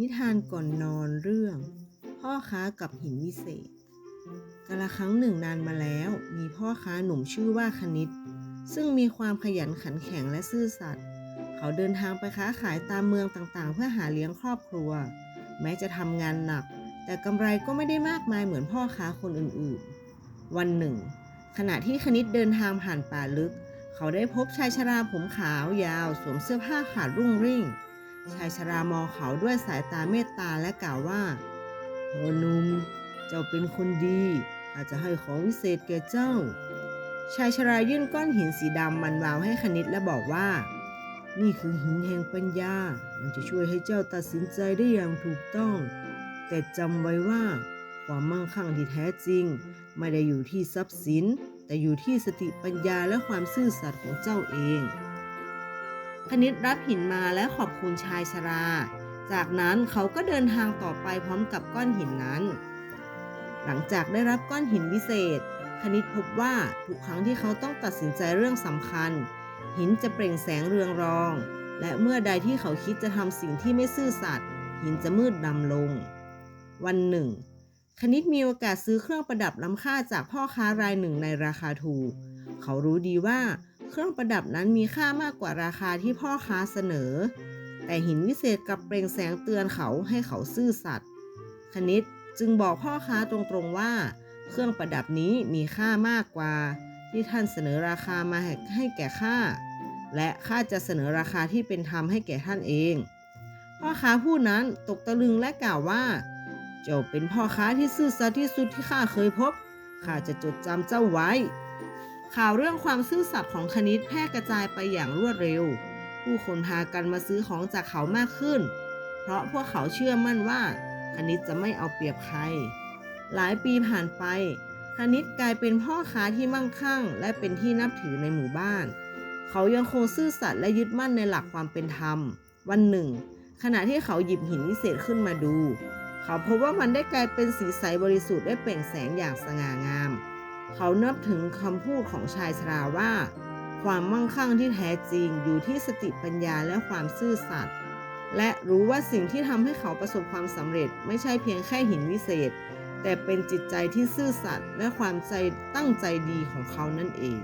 นิทานก่อนนอนเรื่อง พ่อค้ากับหินวิเศษกาละครั้งหนึ่งนานมาแล้ว มีพ่อค้าหนุ่มชื่อว่าคณิต ซึ่งมีความขยันขันแข็งและซื่อสัตย์เขาเดินทางไปค้าขายตามเมืองต่างๆ เพื่อหาเลี้ยงครอบครัว แม้จะทำงานหนัก แต่กำไรก็ไม่ได้มากมายเหมือนพ่อค้าคนอื่นๆ วันหนึ่ง ขณะที่คณิตเดินทางผ่านป่าลึก เขาได้พบชายชราผมขาวยาว สวมเสื้อผ้าขาดรุ่งริ่ง ชายชรามองเขาด้วยสายตาเมตตาและกล่าวว่าพ่อหนุ่มเจ้าเป็นคนดี อาจจะให้ของวิเศษแก่เจ้า ชายชรายื่นก้อนหินสีดำมันวาวให้คณิตและบอกว่า นี่คือหินแห่งปัญญา มันจะช่วยให้เจ้าตัดสินใจได้อย่างถูกต้อง แต่จำไว้ว่า ความมั่งคั่งที่แท้จริง ไม่ได้อยู่ที่ทรัพย์สิน แต่อยู่ที่สติปัญญาและความซื่อสัตย์ของเจ้าเอง คณิตรับหินมาและขอบคุณชายชรา จากนั้นเขาก็เดินทางต่อไปพร้อมกับก้อนหินนั้น หลังจากได้รับก้อนหินวิเศษ คณิตพบว่าทุกครั้งที่เขาต้องตัดสินใจเรื่องสำคัญ หินจะเปล่งแสงเรืองรอง และเมื่อใดที่เขาคิดจะทำสิ่งที่ไม่ซื่อสัตย์หินจะมืดดำลง วันหนึ่ง คณิตมีโอกาสซื้อเครื่องประดับล้ำค่าจากพ่อค้ารายหนึ่งในราคาถูก เขารู้ดีว่า เครื่องประดับนั้นมีค่ามากกว่าราคาที่พ่อค้าเสนอ แต่หินวิเศษกลับเปล่งแสงเตือนเขาให้เขาซื่อสัตย์คณิตจึงบอกพ่อค้าตรงๆว่า เครื่องประดับนี้มีค่ามากกว่า ที่ท่านเสนอราคามาให้แก่ข้าและข้าจะเสนอราคาที่เป็นธรรมให้แก่ท่านเอง พ่อค้าผู้นั้นตกตะลึงและกล่าวว่าเจ้าเป็นพ่อค้าที่ซื่อสัตย์ที่สุดที่ข้าเคยพบข้าจะจดจำเจ้าไว้ ข่าวเรื่องความซื่อสัตย์ของคณิตแพร่กระจายไปอย่างรวดเร็ว ผู้คนพากันมาซื้อของจากเขามากขึ้น เพราะพวกเขาเชื่อมั่นว่า คณิตจะไม่เอาเปรียบใคร หลายปีผ่านไป คณิตกลายเป็นพ่อค้าที่มั่งคั่ง และเป็นที่นับถือในหมู่บ้าน เขายังคงซื่อสัตย์และยึดมั่นในหลักความเป็นธรรม วันหนึ่ง ขณะที่เขาหยิบหินวิเศษขึ้นมาดู เขาพบว่ามันได้กลายเป็นสีใสบริสุทธิ์และเปล่งแสงอย่างสง่างาม เขานับถึงคำพูดของชายชราว่า ความมั่งคั่งที่แท้จริงอยู่ที่สติปัญญาและความซื่อสัตย์และรู้ว่าสิ่งที่ทำให้เขาประสบความสำเร็จ ไม่ใช่เพียงแค่หินวิเศษ แต่เป็นจิตใจที่ซื่อสัตย์และความใจตั้งใจดีของเขานั่นเอง